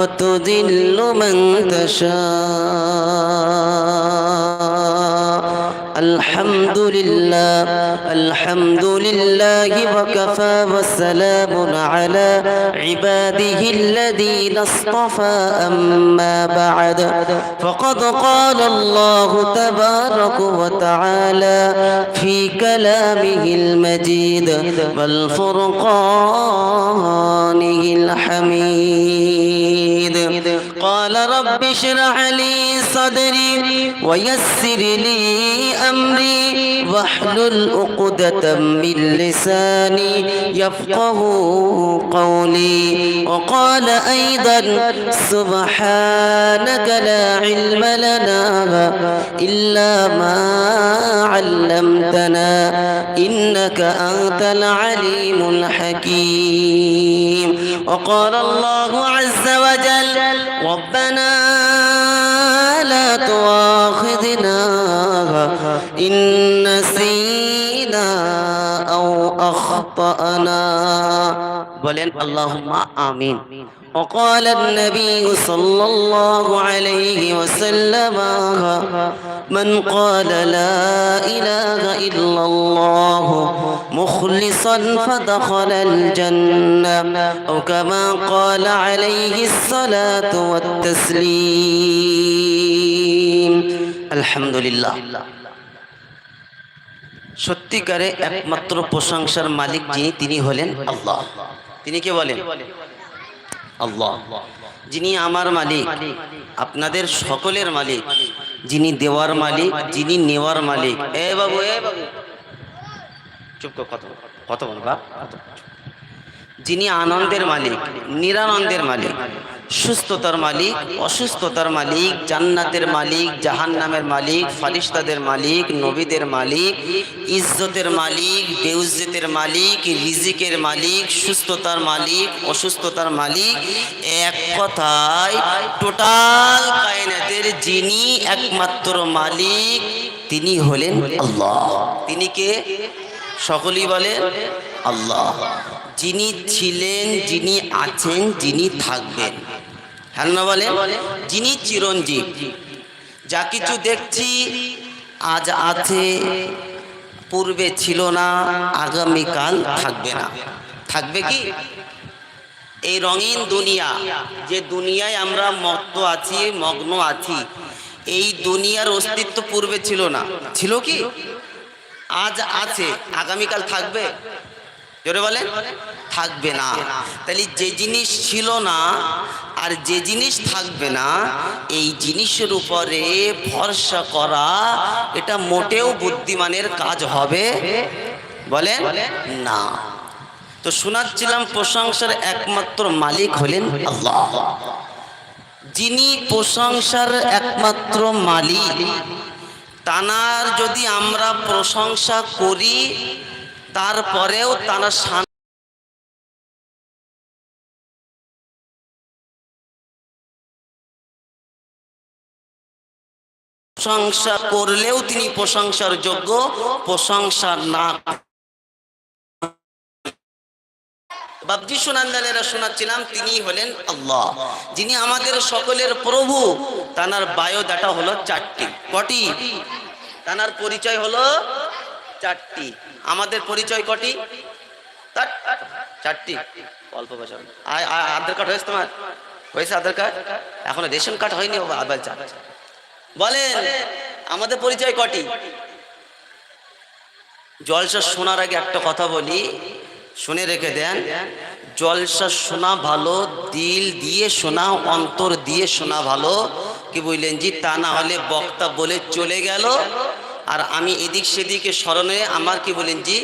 وتذل من تشاء الحمد لله الحمد لله وكفى وسلام على عباده الذين اصطفى أما بعد فقد قال الله تبارك وتعالى في كلامه المجيد والفرقانه الحميد قال رب اشرح لي صدري ويسر لي أمري واحلل عقدة من لساني يفقه قولي وقال أيضا سبحانك لا علم لنا إلا ما علمتنا إنك أنت العليم الحكيم وقال الله عز وجل ربنا لا تؤاخذنا إن نسينا أو أخطأنا. بلين اللهم آمين وقال النبي صلى الله عليه وسلم من قال لا إله إلا الله مخلصا فدخل الجنة أو كما قال عليه الصلاة والتسليم الحمد لله সত্যিকারে একমাত্র প্রশংসার মালিক যিনি তিনি হলেন আল্লাহ তিনি কে বলেন? আল্লাহ। যিনি আমার মালিক আপনাদের সকলের মালিক যিনি দেওয়ার মালিক যিনি নেওয়ার মালিক। এ বাবু এ বাবু। চুপ কর কত কত বল বাপ। যিনি আনন্দের মালিক নিরানন্দের মালিক। সুস্থতার মালিক, অসুস্থতার মালিক, জান্নাতের মালিক, জাহান্নামের মালিক, ফারিস্তাদের মালিক, নবীদের মালিক, ইজ্জতের মালিক, বেউজ্জতের মালিক, রিজিকের মালিক, সুস্থতার মালিক, অসুস্থতার মালিক, এক কথায় টোটাল কায়নাতের যিনি একমাত্র মালিক, তিনি হলেন আল্লাহ। তিনি কে? সকলেই বলেন আল্লাহ। যিনি ছিলেন, যিনি আছেন, যিনি থাকবেন। হ্যাঁ বলে, যিনি চিরঞ্জীব। যা কিছু দেখছি আজ আছে, পূর্বে ছিল না, আগামীকাল থাকবে না। থাকবে কি? এই রঙিন দুনিয়া, যে দুনিয়ায় আমরা মত্ত আছি, মগ্ন আছি, এই দুনিয়ার অস্তিত্ব পূর্বে ছিল না। ছিল কি? আজ আছে, আগামীকাল থাকবে। জোরে বলে থাকবে না। তাহলে যে জিনিস ছিল না আর যে জিনিস থাকবে না, এই জিনিসের উপরে ভরসা করা, এটা মোটেও বুদ্ধিমানের কাজ হবে? বলেন, না। তো শোনাচ্ছিলাম প্রশংসার একমাত্র মালিক হলেন আল্লাহ। যিনি প্রশংসার একমাত্র মালিক, তানার যদি আমরা প্রশংসা করি, তারপরেও তারা প্রশংসা করলেও তিনি প্রশংসার যোগ্য, প্রশংসা না বাবজি সুনান্দানেরা শোনাচ্ছিলাম, তিনি হলেন আল্লাহ, যিনি আমাদের সকলের প্রভু। তানার বায়োডাটা হলো চারটি। কটি? তানার পরিচয় হলো চারটি। আমাদের পরিচয় কটি? চারটি। অল্প বছর আধার কার্ড হয়েছে তোমার? হয়েছে আধার কার্ড? এখনও রেশন কার্ড হয়নি আবার চার। বলেন, আমাদের পরিচয় কটি? জলসা শোনার আগে একটা কথা বলি, শুনে রেখে দেন। জলসা শোনা ভালো, দিল দিয়ে শোনা, অন্তর দিয়ে শোনা ভালো। কি বুঝলেন জি? তা না হলে বক্তা বলে চলে গেল। আর আমি এদিক সেদিকে স্মরণে আমার কি বলেন জি?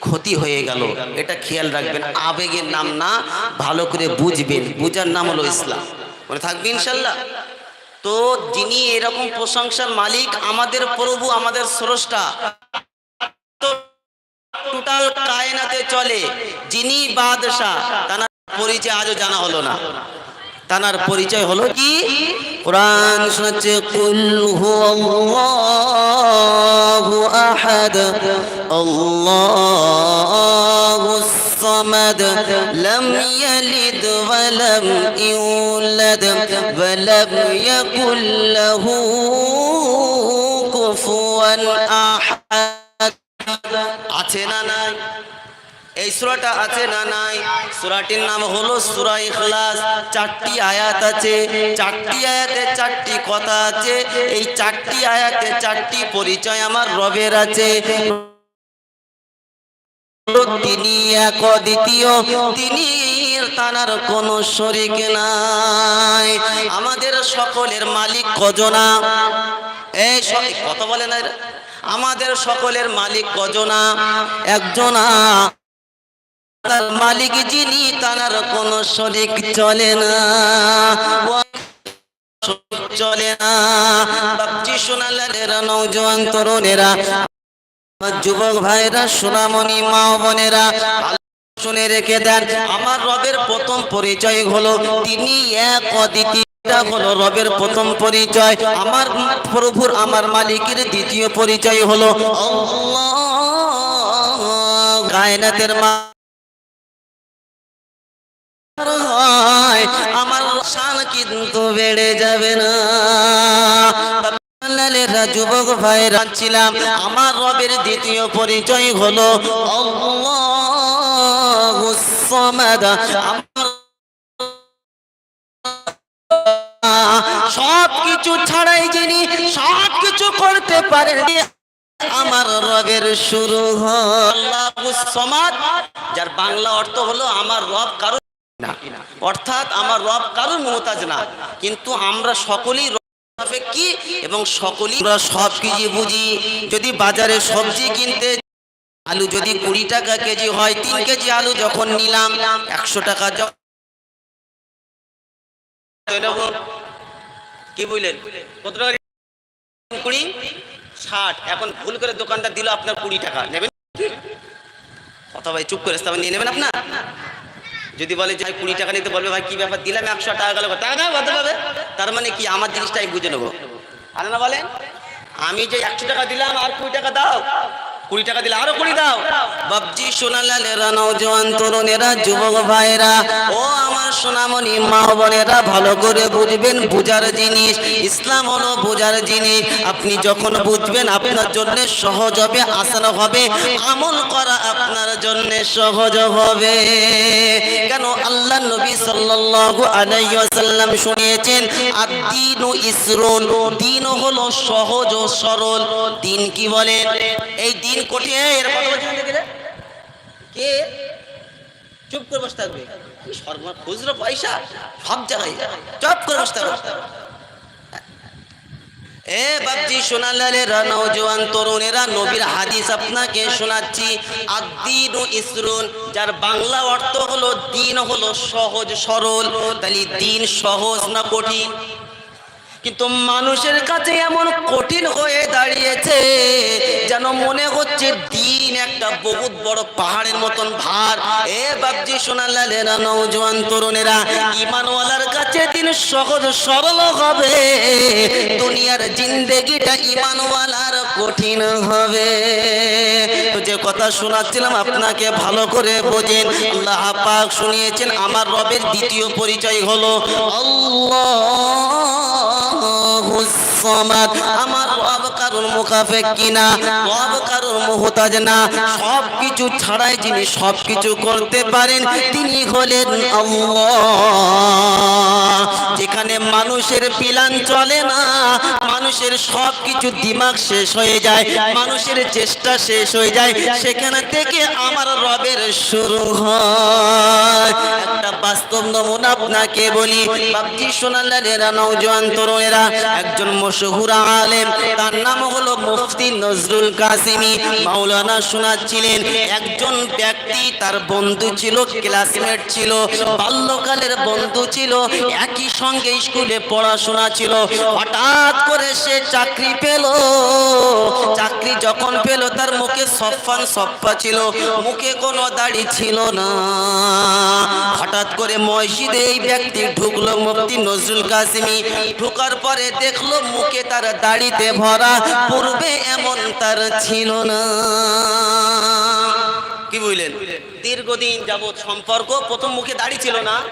ক্ষতি হয়ে গেল। এটা খেয়াল রাখবেন, আবেগের নাম না, ভালো করে বুঝবেন। বুঝার নাম হলো ইসলাম। মনে থাকবে ইনশাল্লাহ? তো যিনি এরকম প্রশংসার মালিক, আমাদের প্রভু, আমাদের স্রষ্টা। টোটাল কায়নাতে চলে, যিনি বাদশাহ তার পরিচয় আজও জানা হলো না। তানার পরিচয় হলো কি? কোরআন শোনাচ্ছে, কুল হুয়াল্লাহু আহাদ আল্লাহুস الصمد لم يلد ولم يولد ولم يكن له كفوا أحد আছে না নাই এই সূরাটা আছে না নাই সূরাটির নাম হলো সূরা ইখলাস চারটি আয়াত আছে চারটি আয়াতে চারটি কথা আছে এই চারটি আয়াতে চারটি পরিচয় আমার রবের আছে তিনি এক দ্বিতীয় তিনি তানার কোন শরিক নাই। আমাদের সকলের মালিক কজনা? এই কত বলে না আমাদের সকলের মালিক কজনা? একজনা। তার মালিক যিনি, তানার কোন শরিক চলে না। চলে না। বাপজি সোনালালেরা নৌজওয়ান তরুণেরা যুবক ভাইরা, সোনামণি মা বোনেরা, শুনে রেখে দেন, আমার রবের প্রথম পরিচয় হলো, তিনি এক অদ্বিতীয় রবের প্রথম পরিচয়। আমার প্রভুর, আমার মালিকের দ্বিতীয় পরিচয় হলো গায়নাতের মা আমার শান কিন্তু বেড়ে যাবে না। যুবক ভাইরা ছিলাম আমার রবের দ্বিতীয় পরিচয় হলো সব ছাড়াই যিনি সব কিছু করতে পারেন, আমার রবের শুরু আল্লাহুস যার বাংলা অর্থ হলো আমার রব কারও অর্থাৎ আমার রব কারোর মোহতাজ না। কিন্তু আমরা সকলেই কি এবং সকলেই আমরা সব কিছু বুঝি, যদি বাজারে সবজি কিনতে আলু যদি কুড়ি টাকা কেজি হয়, তিন কেজি আলু যখন নিলাম, একশো টাকা কি বুঝলেন? কত টাকা কুড়ি, ষাট। এখন ভুল করে দোকানটা দিল আপনার কুড়ি টাকা। নেবেন কথা ভাই, চুপ করে তবে নিয়ে নেবেন আপনার? যদি বলে যে কুড়ি টাকা নিতে বলবে, ভাই কি ব্যাপার? দিলাম একশো, টাকা গেল। টাকা কত পাবে? তার মানে কি, আমার জিনিসটা আমি বুঝে নেব। আর না বলেন, আমি যে একশো টাকা দিলাম, আর কুড়ি টাকা দাও। কুড়ি টাকা দিলে আরও কুড়ি দাও। বাবজি সোনালালেরা নৌজওয়ান তরুণেরা যুবক ভাইরা ও আমার সোনামণি মা বোনেরা ভালো করে বুঝবেন, বুঝার জিনিস। ইসলাম হলো বোঝার জিনিস। আপনি যখন বুঝবেন, আপনার জন্য সহজ হবে, আসান হবে। আমল করা আপনার জন্য সহজ হবে। কেন? আল্লাহ নবী সাল্লাল্লাহু শুনিয়েছেন, আদ-দীনু ইসরুন। দিন হলো সহজ ও সরল। দিন কি বলে? এই দিন কঠিন। কে? চুপ করে বসে থাকবে। সর্বনাশ খুচরো পয়সা সব জায়গায়। চপ করে বসতে এ বাপজি সোনালালেরা নওজোয়ান তরুণেরা, নবীর হাদিস আপনাকে শোনাচ্ছি। আদিন ইসরুন, যার বাংলা অর্থ হলো, দিন হলো সহজ সরল। তাহলে দিন সহজ না কঠিন? কিন্তু মানুষের কাছে এমন কঠিন হয়ে দাঁড়িয়েছে যেন মনে হচ্ছে দিন একটা বহুত বড় পাহাড়ের মতন ভার। এ বাপজি সোনালালেরা নৌজওয়ান তরুণেরা, ইমানওয়ালার কাছে দিন সহজ সরল হবে। দুনিয়ার জিন্দেগিটা ইমানওয়ালার কঠিন হবে। যে কথা শোনাচ্ছিলাম, আপনাকে ভালো করে বোঝেন। আল্লাহ পাক শুনিয়েছেন, আমার রবের দ্বিতীয় পরিচয় হলো আল্লাহুস সামাদ। আমার রব কারোর মুখাফেক কিনা রব মুহতাজ না। সব ছাড়াই যিনি সব কিছু করতে পারেন, তিনি হলেন আল্লাহ। যেখানে মানুষের পিলান চলে না। মানুষের সব কিছু দিমাগ শেষ হয়ে যায়, মানুষের চেষ্টা শেষ হয়ে যায়। সেখানে থেকে আমার রবের শুরু হয়। একটা বাস্তব নমুনা আপনাকে বলি, বাপজি সোনালালেরা নৌজওয়ান তরুণেরা, একজন মশহুর আলেম। তার নাম হলো মুফতি নজরুল কাসিমি। মাওলানা শোনাচ্ছিলেন, একজন ব্যক্তি তার বন্ধু ছিল, ক্লাসমেট ছিল, বাল্যকালের বন্ধু ছিল, একই সঙ্গে স্কুলে পড়াশোনা ছিল। হঠাৎ করে সে চাকরি পেল। চাকরি যখন পেল, তার মুখে সফান সফা ছিল। মুখে কোনো দাড়ি ছিল না। হঠাৎ করে মসজিদে এই ব্যক্তি ঢুকলো, মুফতি নজরুল কাসিমি। ঢুকার পরে দেখল, মুখে তার দাড়িতে ভরা পূর্বে এমন তার ছিল না। কি বুঝলেন? দীর্ঘদিন যাবৎ সম্পর্ক, প্রথম মুখে দাড়ি ছিল না।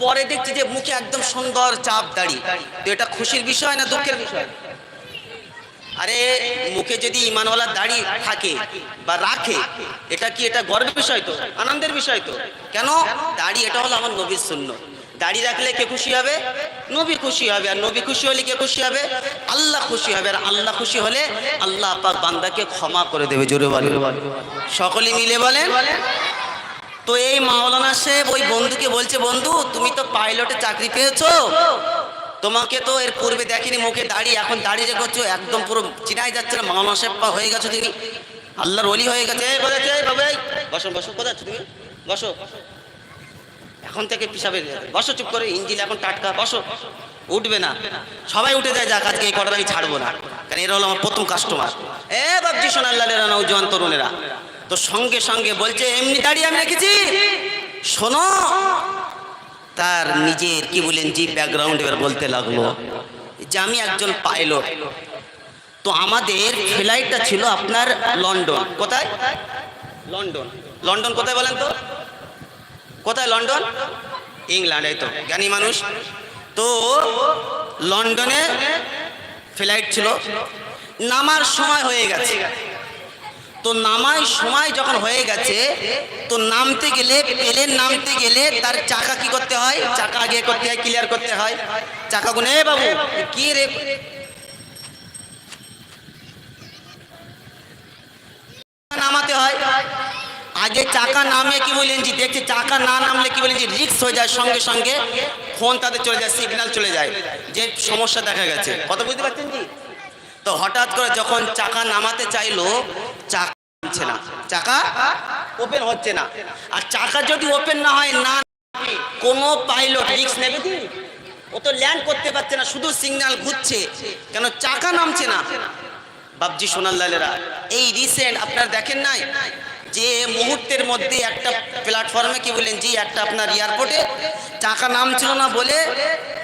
পরে দেখছি যে মুখে একদম সুন্দর চাপ দাড়ি। তো এটা খুশির বিষয় না দুঃখের বিষয়? আরে, মুখে যদি ইমানওয়ালা দাড়ি থাকে বা রাখে, এটা কি এটা গর্বের বিষয় তো? আনন্দের বিষয় তো? কেন? দাড়ি, এটা হলো আমার নবীর শূন্য দাড়ি রাখলে কে খুশি হবে? নবী খুশি হবে। আর নবী খুশি হলে কে খুশি হবে? আল্লাহ খুশি হবে। আর আল্লাহ খুশি হলে আল্লাহ পাক বান্দাকে ক্ষমা করে দেবে। জোরে বলে সকলে মিলে বলেন? তো এই মাওলানা সাহেব ওই বন্ধুকে বলছে, বন্ধু, তুমি তো পাইলটে চাকরি পেয়েছ। তোমাকে তো এর পূর্বে দেখিনি, মুখে দাড়ি, এখন দাড়ি যে করছ একদম পুরো চিনাই যাচ্ছে না। মাওলানা সাহেব হয়ে গেছো তুমি আল্লাহর অলি হয়ে গেছে। বসো বসো, কোথায় তুমি? বসো। এখন থেকে পিসাবে বসো, চুপ করে, ইঞ্জিন এখন টাটকা, বসো। উঠবে না। সবাই উঠে যায়, যাক, আজকে এই কটার আমি ছাড়বো না। কারণ এরা হলো আমার প্রথম কাস্টমার এ বাবজি সোনাল্লাহ নৌজওয়ান তরুণেরা। তো সঙ্গে সঙ্গে বলছে, এমনি দাঁড়িয়ে আমি রেখেছি। শোনো। তার নিজের, কি বলেন জি ব্যাকগ্রাউন্ড এবার বলতে লাগল যে, আমি একজন পাইলট তো আমাদের ফ্লাইটটা ছিল আপনার লন্ডন। কোথায়? লন্ডন। লন্ডন কোথায় বলেন তো? কোথায় লন্ডন? ইংল্যান্ড, এই তো, জ্ঞানী মানুষ। তো লন্ডনে ফ্লাইট ছিল। নামার সময় হয়ে গেছে। তো নামার সময় যখন হয়ে গেছে, তো নামতে গেলে প্লেন নামতে গেলে তার চাকা কি করতে হয়? চাকা আগে করতে হয় ক্লিয়ার করতে হয়। চাকা গুনে, বাবু, কি রে? নামাতে হয়। আগে চাকা নামে কি বলেন জি, দেখছে চাকা না নামলে কি বলেন যে রিক্স হয়ে যায় সঙ্গে সঙ্গে ফোন তাদের চলে যায় সিগন্যাল চলে যায়, যে সমস্যা দেখা গেছে। কত বুঝতে পারছেন জি? তো হঠাৎ করে যখন চাকা নামাতে চাইলো, চাকা নামছে না। চাকা ওপেন হচ্ছে না। আর চাকা যদি ওপেন না হয়, না কোনো পাইলট রিক্স নেবে ও তো ল্যান্ড করতে পারছে না, শুধু সিগন্যাল ঘুরছে। কেন চাকা নামছে না? বাবজি সোনাল্লালেরা এই রিসেন্ট আপনার দেখেন নাই? যে মুহূর্তের মধ্যে একটা প্ল্যাটফর্মে কি বললেন, জি, একটা আপনার এয়ারপোর্টে চাকা নামছিল না বলে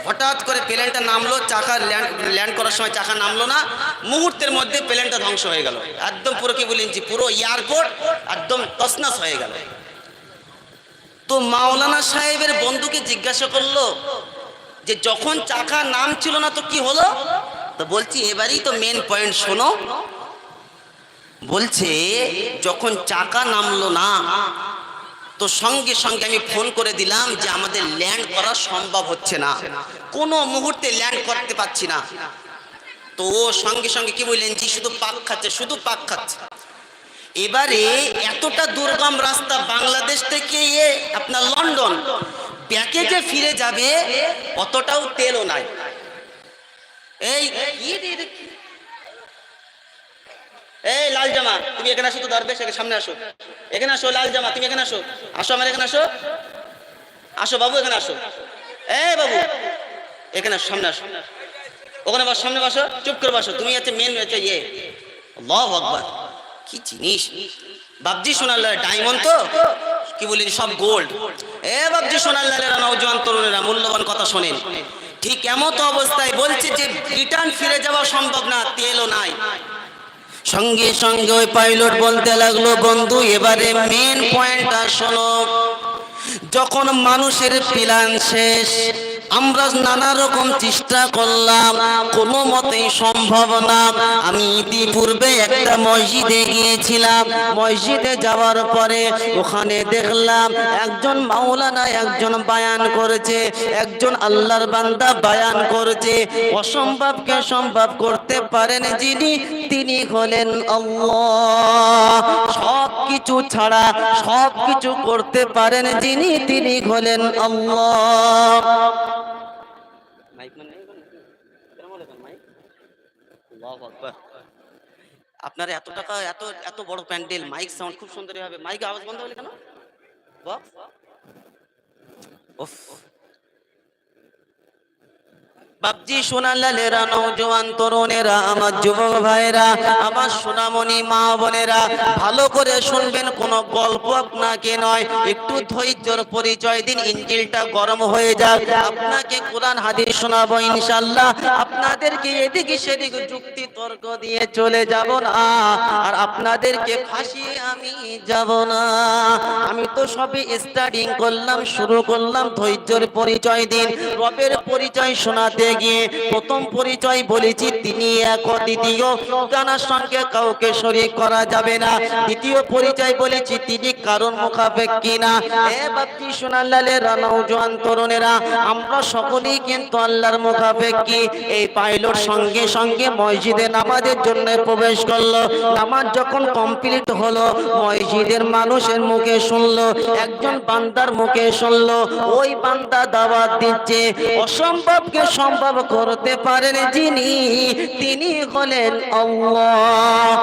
হঠাৎ করে প্লেনটা নামলো, চাকা ল্যান্ড ল্যান্ড করার সময় চাকা নামলো না, মুহূর্তের মধ্যে প্লেনটা ধ্বংস হয়ে গেল। একদম পুরো কি বললেন, জি, পুরো এয়ারপোর্ট একদম তসনাস হয়ে গেল। তো মাওলানা সাহেবের বন্ধুকে জিজ্ঞাসা করল যে, যখন চাকা নাম ছিল না তো কি হলো? তো বলছি, এবারই তো মেন পয়েন্ট শোনো বলছে, যখন চাকা নামলো না, তো সঙ্গে সঙ্গে আমি ফোন করে দিলাম যে আমাদের ল্যান্ড করা সম্ভব হচ্ছে না। কোনো মুহূর্তে ল্যান্ড করতে পারছি না। তো ও সঙ্গে সঙ্গে কি বললেন যে শুধু পাক খাচ্ছে, শুধু পাক খাচ্ছে। এবারে এতটা দুর্গম রাস্তা বাংলাদেশ থেকে আপনার লন্ডন ব্যাকে যে ফিরে যাবে, অতটাও তেলও নাই। এই? এই, লাল জামা, তুমি এখানে আসো তো দরবেশ সামনে আসো। এখানে আসো, লাল জামা, তুমি এখানে আসো। আসো, আমার এখানে আসো। আসো, বাবু, এখানে আসো। এই, বাবু, এখানে আসো, সামনে আসো। ওখানে বস, সামনে বসো, চুপ করে বসো। তুমি হচ্ছে মেন হচ্ছে ইয়ে। আল্লাহু আকবার। কি জিনিস? বাবজি সোনাল্লাহ ডায়মন্ড তো? কি বলি, সব গোল্ড এ বাবজি সোনাল সোনাল্লাহেরা নৌজওয়ান তরুণেরা, মূল্যবান কথা শোনেন। ঠিক এমন তো অবস্থায় বলছে যে রিটার্ন ফিরে যাওয়া সম্ভব না, তেলও নাই। সঙ্গে সঙ্গে ওই পাইলট বলতে লাগল, বন্ধু, এবারে মেন পয়েন্ট আসলো যখন মানুষের প্ল্যান শেষ আমরা নানা রকম চেষ্টা করলাম, কোনো মতেই সম্ভব না। আমি ইতিপূর্বে একটা মসজিদে গিয়েছিলাম। মসজিদে যাওয়ার পরে ওখানে দেখলাম একজন মাওলানা একজন বায়ান করেছে, একজন আল্লাহর বান্দা বায়ান করেছে। অসম্ভবকে সম্ভব করতে পারেন যিনি, তিনি হলেন সব কিছু ছাড়া সব কিছু করতে পারেন যিনি, তিনি হলেন আল্লাহ। আপনার এত টাকা, এত এত বড় প্যান্ডেল, মাইক সাউন্ড খুব সুন্দর হবে। মাইক আওয়াজ বন্ধ হলে কেন? বক্স। উফ। বাপজি সোনালালেরা নৌজওয়ান তরুণেরা, আমার যুবক ভাইরা আমার সোনামণি মা বোনেরা, ভালো করে শুনবেন, কোন গল্প আপনাকে নয়, একটু ধৈর্যর পরিচয় দিন ইঞ্জিলটা গরম হয়ে যাক। আপনাকে কোরআন, হাদিস শোনাবো ইনশাল্লাহ আপনাদেরকে এদিকে সেদিক যুক্তি তর্ক দিয়ে চলে যাব না, আর আপনাদেরকে ফাঁসিয়ে আমি যাব না। আমি তো সবে স্টার্টিং করলাম, শুরু করলাম, ধৈর্যের পরিচয় দিন, রবের পরিচয় শোনাতে গিয়ে প্রথম পরিচয় বলেছি, তিনি এক দ্বিতীয় জানার সঙ্গে কাউকে শরীক করা যাবে না। দ্বিতীয় পরিচয় বলেছি, তিনি কারণ মুখাপেক্ষী না। এ বাপ্তি তরুণেরা আমরা সকলেই কিন্তু আল্লাহর এই পাইলট সঙ্গে সঙ্গে মসজিদে নামাজের জন্য প্রবেশ করল। নামাজ যখন কমপ্লিট হলো, মসজিদের মানুষের মুখে শুনলো, একজন বান্দার মুখে শুনলো। ওই বান্দা দাওয়াত দিচ্ছে। অসম্ভবকে সম্ভব করতে পারেন যিনি তিনি হলেন আল্লাহ।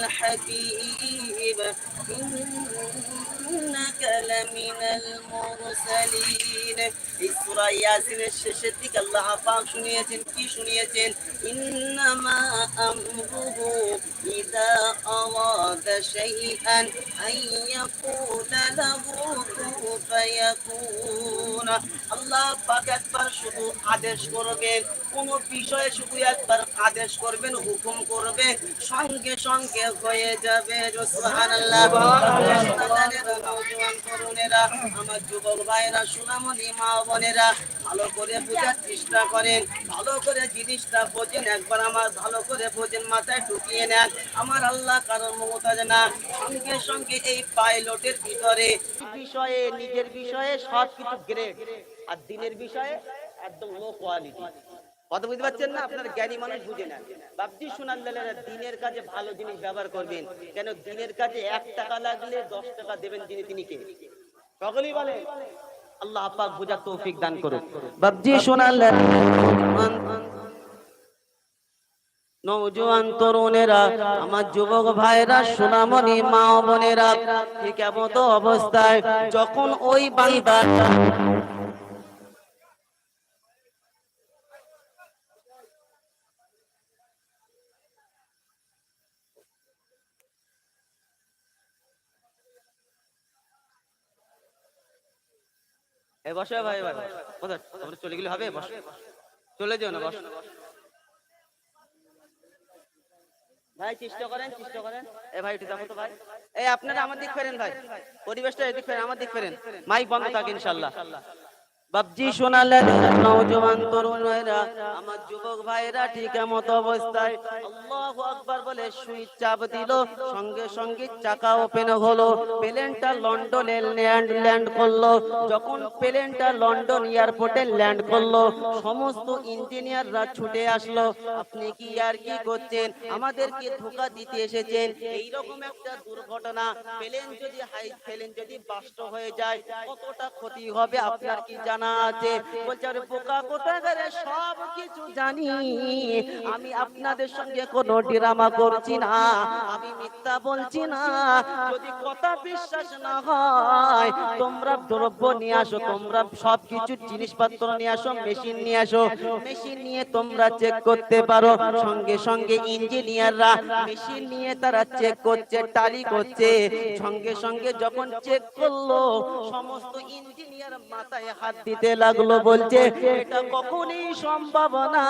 الحبيب إنك لمن المرسلين এই সূরা ইয়াসিনের শেষের দিকে আল্লাহ পাক শুনিয়েছেন কি শুনিয়েছেন ইন্নামা আমরুহু ইযা আরাদা শাইআন আন ইয়াকুলা লাহু কুন ফায়াকুন আল্লাহ পাক একবার শুধু আদেশ করবেন, কোন বিষয়ে শুধু একবার আদেশ করবেন, হুকুম করবে, সঙ্গে সঙ্গে হয়ে যাবে। আমার যুবক ভাইরা সুনামনি মা বোনেরা, ভালো করে বোঝার চেষ্টা করেন, ভালো করে জিনিসটা বোঝেন, একবার আমার ভালো করে বোঝেন, মাথায় ঢুকিয়ে নেন। আমার আল্লাহ কারণ মমতাজ না। সঙ্গে সঙ্গে এই পাইলটের ভিতরে, বিষয়ে, নিজের বিষয়ে সব কিছু আর দিনের বিষয়ে একদম লো কোয়ালিটি কথা বুঝতে পারছেন না? আপনার জ্ঞানী মানুষ বুঝে নেন বাবজি সোনাল্লালেরা দিনের কাজে ভালো জিনিস ব্যবহার করবেন। কেন দিনের কাজে এক টাকা লাগলে দশ টাকা দেবেন তিনি কে? সকলেই বলে, আল্লাহ বোঝার তৌফিক দান করুক। বাবজি সোনাল্লাল নৌজওয়ান তরুণেরা, আমার যুবক ভাইরা, সোনামণি মা বোনেরা, ঠিক এমতো অবস্থায় যখন ওই বান্দা এ বসে ভাই এবার তোমরা চলে গেলে হবে বসো। চলে যেও না বসো। ভাই চেষ্টা করেন চেষ্টা করেন। এ ভাই একটু দেখো তো ভাই। এই আপনারা আমার দিক ফেরেন ভাই। পরিবেশটা এদিক ফেরেন আমার দিক ফেরেন। মাইক বন্ধ থাকে ইনশাল্লাহ। বাবজি শোনালেন নওজওয়ান তরুণেরা আমার যুবক ভাইরা, ঠিক মতো অবস্থায় আল্লাহু আকবার বলে সুইচ চাপ দিল, সঙ্গে সঙ্গে চাকা ওপেন হলো, প্লেনটা লন্ডনে ল্যান্ড ল্যান্ড করল, যখন প্লেনটা লন্ডন এয়ারপোর্টে ল্যান্ড করল, সমস্ত ইঞ্জিনিয়াররা ছুটে আসলো, আপনি কি আর কি করছেন? আমাদেরকে ধোকা দিতে এসেছেন এই রকম একটা দুর্ঘটনা, প্লেন যদি হাই, প্লেন যদি বাস্ট হয়ে যায়, কতটা ক্ষতি হবে আপনার কি জানা আছে বলছে, আরে বোকা কোথাকারে সব কিছু জানি। আমি আপনাদের সঙ্গে ড্রামা করছি না, আমি মিথ্যা বলছি না। যদি কথা বিশ্বাস না হয়, তোমরা দ্রব্য নিয়ে আসো, তোমরা সব কিছু জিনিসপত্র নিয়ে আসো, মেশিন নিয়ে আসো। মেশিন নিয়ে তোমরা চেক করতে পারো। সঙ্গে সঙ্গে ইঞ্জিনিয়াররা মেশিন নিয়ে তারা চেক করছে টালি করছে। সঙ্গে সঙ্গে যখন চেক করল, সমস্ত ইঞ্জিনিয়ার মাথায় হাত দিতে লাগল বলছে, এটা কখনই সম্ভব না।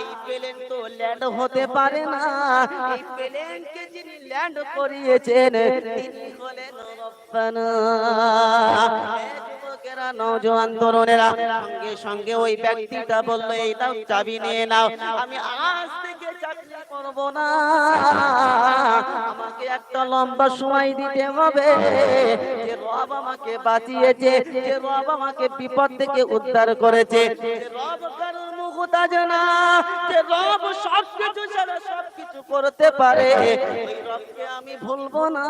এই প্লেন তো ল্যান্ড হতে পারে না। এই প্লেনকে যিনি ল্যান্ড করিয়েছেন, তিনি হলেন রব্বানা। সঙ্গে সঙ্গে ওই ব্যক্তিটা বলল, এই নাও চাবি নিয়ে নাও। আমি না। আমাকে একটা লম্বা সময় দিতে হবে। বাঁচিয়েছে রব আমাকে বিপদ থেকে উদ্ধার করেছে। রব কারোর মুখতাজ না যে রব সবকিছু ছাড়া সবকিছু করতে পারে। রবকে আমি ভুলবো না।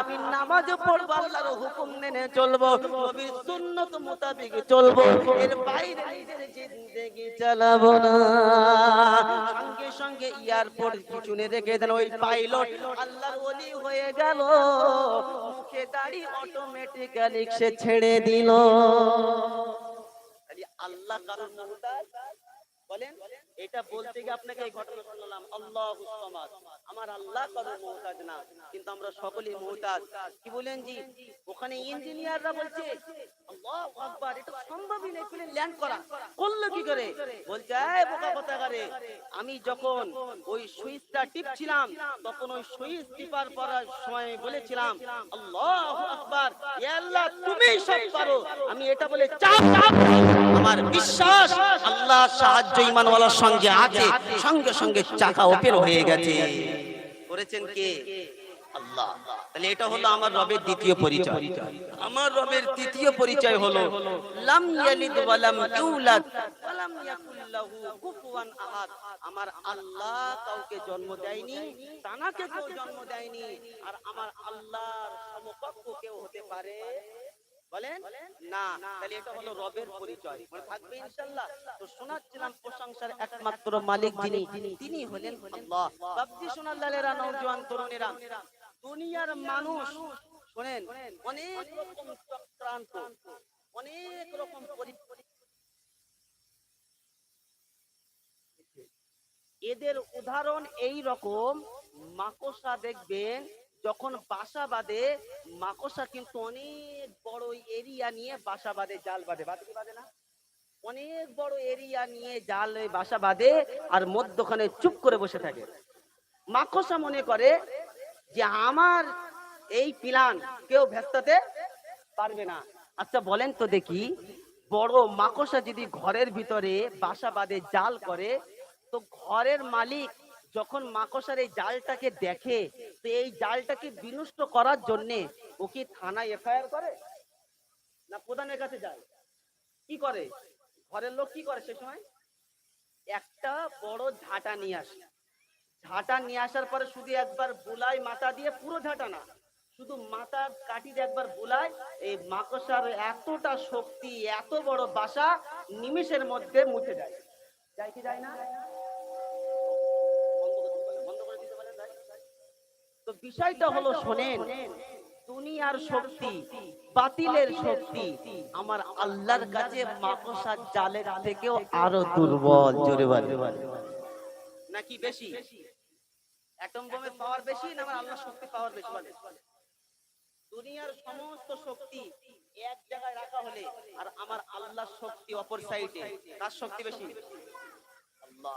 আমি নামাজ পড়ব, আল্লাহর হুকুম মেনে চলবো, নবীর সুন্নত মোতাবেক চলবো। এর বাইরে নিজের জিন্দেগি চালাবো না। সঙ্গে সঙ্গে এয়ারপোর্ট পিছনে রেখে দেন। ওই পাইলট আল্লাহর ওলি হয়ে গেল। মুখে দাড়ি অটোমেটিক্যালি সে ছেড়ে দিল। আল্লাহ কারোর মহতাজ বলেন। এটা বলতে গিয়ে আপনাকে এই ঘটনা শুনলাম, আল্লাহ আমার আল্লাহ কারোর মুহতাজ না, কিন্তু আমরা সকলেই মুহতাজ কি বলেন জি? ওখানে ইঞ্জিনিয়াররা বলছে আমি যখন ওই সুইচটা টিপছিলাম, তখন ওই সুইচ টিপার পরার সময় বলেছিলাম তুমিই সব পারো। আমি এটা বলে চাপ আমার বিশ্বাস, আল্লাহ সাহায্য ইমানওয়ালার আছে সঙ্গে সঙ্গে চাকা ওপেন হয়ে গেছে। করেছেন কে? আল্লাহ। তাহলে এটা হলো আমার রবের দ্বিতীয় পরিচয়। আমার রবের তৃতীয় পরিচয় হলো লাম ইয়ালিদ ওয়া লাম ইউলাদ ওয়া লাম ইয়াকুল লাহু কুফুয়ান আহাদ। আমার আল্লাহ কাউকে জন্ম দেয়নি তানাকে কেউ জন্ম দেয়নি আর আমার আল্লাহর সমকক্ষ কেউ হতে পারে বলেন? না, তাহলে এটা হলো রবের পরিচয়। থাকবে ইনশাআল্লাহ। তো শোনাচ্ছিলাম প্রশংসার একমাত্র মালিক যিনি, তিনি হলেন আল্লাহ। বাবজি সোনাল্লালেরা নওজোয়ান তরুণেরা। দুনিয়ার মানুষ, শোনেন, অনেক রকম চক্রান্ত, অনেক রকম এদের উদাহরণ এই রকম, মাকড়সা দেখবেন যখন বাসা বাঁধে মাকড়সা কিন্তু অনেক বড় এরিয়া নিয়ে বাসা বাঁধে জাল বাঁধে। বাঁধে কি বাঁধে না? অনেক বড় এরিয়া নিয়ে জাল বাসা বাঁধে আর মধ্যখানে চুপ করে বসে থাকে। মাকড়সা মনে করে যে আমার এই প্ল্যান কেউ ভেস্তাতে পারবে না। আচ্ছা বলেন তো দেখি, বড় মাকড়সা যদি ঘরের ভিতরে বাসা বাঁধে জাল করে, তো ঘরের মালিক যখন মাকড়সার এই জালটাকে দেখে, তো এই জালটাকে বিনষ্ট করার জন্যে ও কি থানায় এফআইআর করে? না প্রধানের কাছে যায়? কি করে? ঘরের লোক কি করে সে সময়? একটা বড় ঝাঁটা নিয়ে আসে। ঝাঁটা নিয়ে আসার পরে শুধু একবার বুলাই মাথা দিয়ে, পুরো ঝাঁটা না, শুধু মাথা কাটি দিয়ে একবার বুলায় এই মাকড়সার এতটা শক্তি, এত বড় বাসা নিমিষের মধ্যে মুছে যায় যায় কি যায় না? তো বিষয়টা হলো শোনেন, দুনিয়ার শক্তি, বাতিলের শক্তি, আমার আল্লাহর কাছে মাকড়সার জালের থেকেও আরও দুর্বল, জোরে নাকি বেশি? অ্যাটম বোমের পাওয়ার বেশি না আমার আল্লাহর শক্তি পাওয়ার বেশি বলে দুনিয়ার সমস্ত শক্তি এক জায়গায় রাখা হলে আর আমার আল্লাহর শক্তি অপর সাইডে তার শক্তি বেশি? আল্লাহ।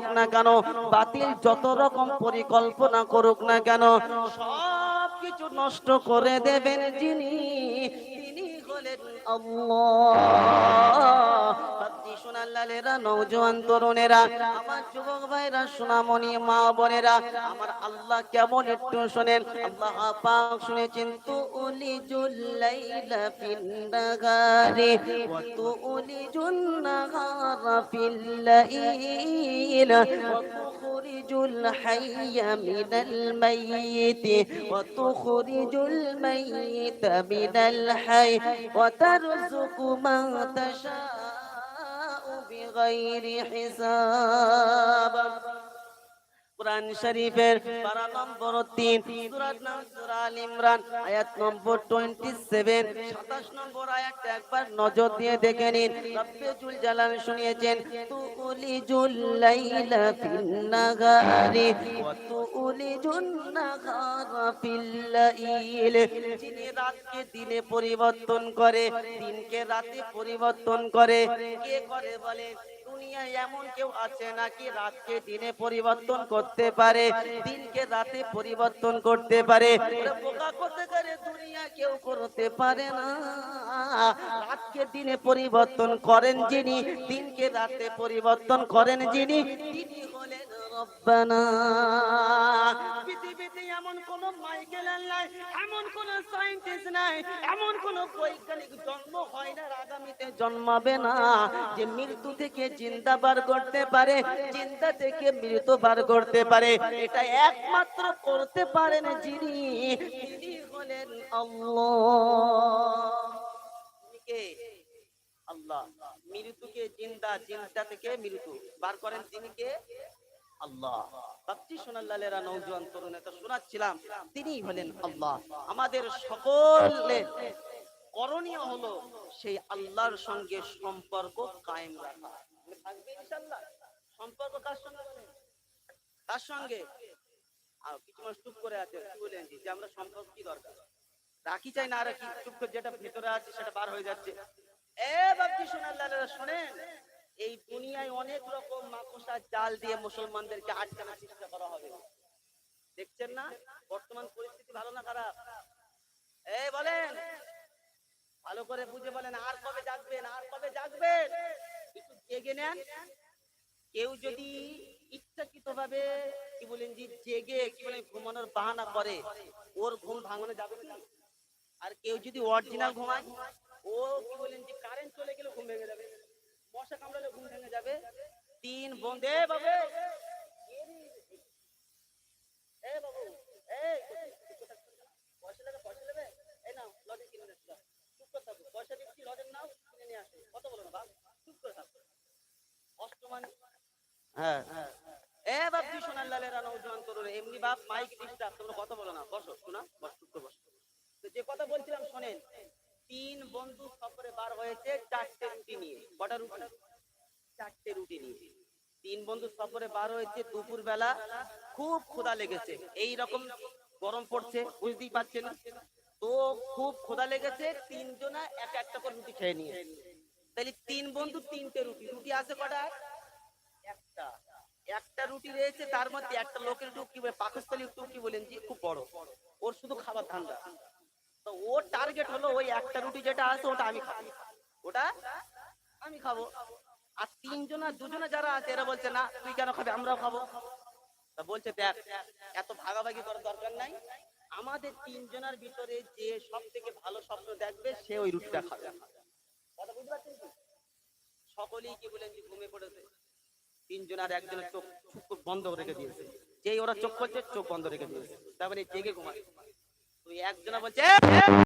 টুক না কেন, বাতিল যত রকম পরিকল্পনা করুক না কেন সব কিছু নষ্ট করে দেবেন যিনি, তিনি হলেন আল্লাহ। তরুণেরা, আমার যুবক ভাইরা, সোনামণি মা বোনেরা, আমার আল্লাহ কেমন একটু শোনেন। আল্লাহ পাক শুনেছেন তু উলি জুল্লাইলা ফিন নাগারি ওয়া তু উলি জুন্নাহারা ফিল লাইল ওয়া তুখরিজুল হাইয়া মিনাল মাইয়িতি ওয়া তুখরিজুল মাইয়িতা মিনাল হাই ওয়া তারযুকু بغير حساب কোরআন শরীফের পারা নম্বর 3 সূরার নাম সূরা আল ইমরান, আয়াত নম্বর 27 27 নম্বর আয়াতটা একবার নজর দিয়ে দেখে নিন। রব্বুল জালাল শুনিয়েছেন তুলি জুল লাইলা ফিন নাগারি ওয়া তুলি জুন নাগারা ফিল লাইল। যিনি রাতকে দিনে পরিবর্তন করে, দিনকে রাতে পরিবর্তন করে, কে করে বলে? দুনিয়ায় এমন কেউ আছে নাকি রাতকে দিনে পরিবর্তন করতে পারে, দিনকে রাতে পরিবর্তন করতে পারে? বোকা করতে পারে, দুনিয়া কেউ করতে পারে না। রাতকে দিনে পরিবর্তন করেন যিনি, দিনকে রাতে পরিবর্তন করেন যিনি, তিনি হলেন পৃথিবীতে এমন কোন মাইকেল নাই এমন কোন সায়েন্টিস্ট নাই, এমন কোন বৈজ্ঞানিক জন্ম হয় না আগামীতে জন্মাবে না। যে মৃত্যু থেকে জিন্দা বার করতে পারে, চিন্তা থেকে মৃত বার করতে পারে। এটা একমাত্র করতে পারেন যিনি তিনি হলেন আল্লাহ। জিন্দা জিন্দা থেকে মৃত্যু বার করেন তিনি কে? আল্লাহ। নৌজওয়ান তরুণ, এটা শোনাচ্ছিলাম, তিনি হলেন আল্লাহ। আমাদের সকলে করণীয় হলো সেই আল্লাহর সঙ্গে সম্পর্ক কায়েম রাখা। থাকবে ইনশাআল্লাহ সম্পর্ক কার সঙ্গে? কার সঙ্গে? আর কিছু মানুষ চুপ করে আছে বলেন যে আমরা সম্পর্ক কি দরকার? রাখি চাই না, রাখি চুপ করে যেটা ভেতরে আছে সেটা বার হয়ে যাচ্ছে। এ বাপটি সোনাল্লালেরা শোনেন। এই দুনিয়ায় অনেক রকম মাকড়সা, জাল দিয়ে মুসলমানদেরকে আটকানোর চেষ্টা করা হবে। দেখছেন না? বর্তমান পরিস্থিতি ভালো না খারাপ? এই বলেন। ভালো করে বুঝে বলেন, আর কবে জাগবেন, আর কবে জাগবেন? একটু জেগে নেন। কেউ যদি ইচ্ছাকৃত ভাবে কি বলেন যে জেগে, কি বলেন, ঘুমানোর বাহানা করে, ওর ঘুম ভাঙানো যাবে না আর কেউ যদি অরিজিনাল ঘুমায়, ও, কি বলেন যে কারেন্ট চলে গেলে ঘুম ভেঙে যাবে। মশা কামড়ালে ঘুম ভেঙে যাবে। তিন বন্ধে বাবু, এ বাবু এই পয়সা নেবে পয়সা নেবে? এই নাও, লজেন কিনে দিচ্ছি চুপ করে থাকো। পয়সা দিচ্ছি, লজেন নাও, কিনে নিয়ে আসো। কত বলো না, বাপ? হ্যাঁ। তিন বন্ধু সফরে বার হয়েছে চারটে রুটি নিয়ে তিন সফরে বার হয়েছে দুপুর বেলা খুব ক্ষুধা লেগেছে, এই রকম গরম পড়ছে, বুঝতেই পারছেন? তো খুব ক্ষুধা লেগেছে, তিনজনা এক একটা করে রুটি খেয়ে নিয়ে তাহলে তিন বন্ধু তিনটে রুটি। রুটি আছে কটা? একটা। একটা রুটি রয়েছে, তার মধ্যে একটা লোকের টুকি পাকস্থলী টুকি বলেন যে খুব বড়। ওর শুধু খাবার ধান্দা। তো ওর টার্গেট হলো ওই একটা রুটি যেটা আছে, ওটা আমি খাব। ওটা আমি খাব। আর তিনজনা, দুজনা যারা আছে, এরা বলছে, না, তুই কেন খাবি? আমরাও খাব। তা বলছে, দেখ, এত ভাগাভাগি করার দরকার নাই। আমাদের তিনজনের ভিতরে যে সব থেকে ভালো স্বপ্ন দেখবে, সে ওই রুটিটা খাবে। কথা বুঝতে পারছেন কি? সকলেই কি বলেন যে ঘুমিয়ে পড়েছে? তিনজন আর একজনের চোখ চোখ বন্ধ রেখে দিয়েছে। যেই ওরা চোখ করছে চোখ বন্ধ রেখে দিয়েছে। তারপরে জেগে ঘুমায় তুই একজনা বলছে "এ, এ,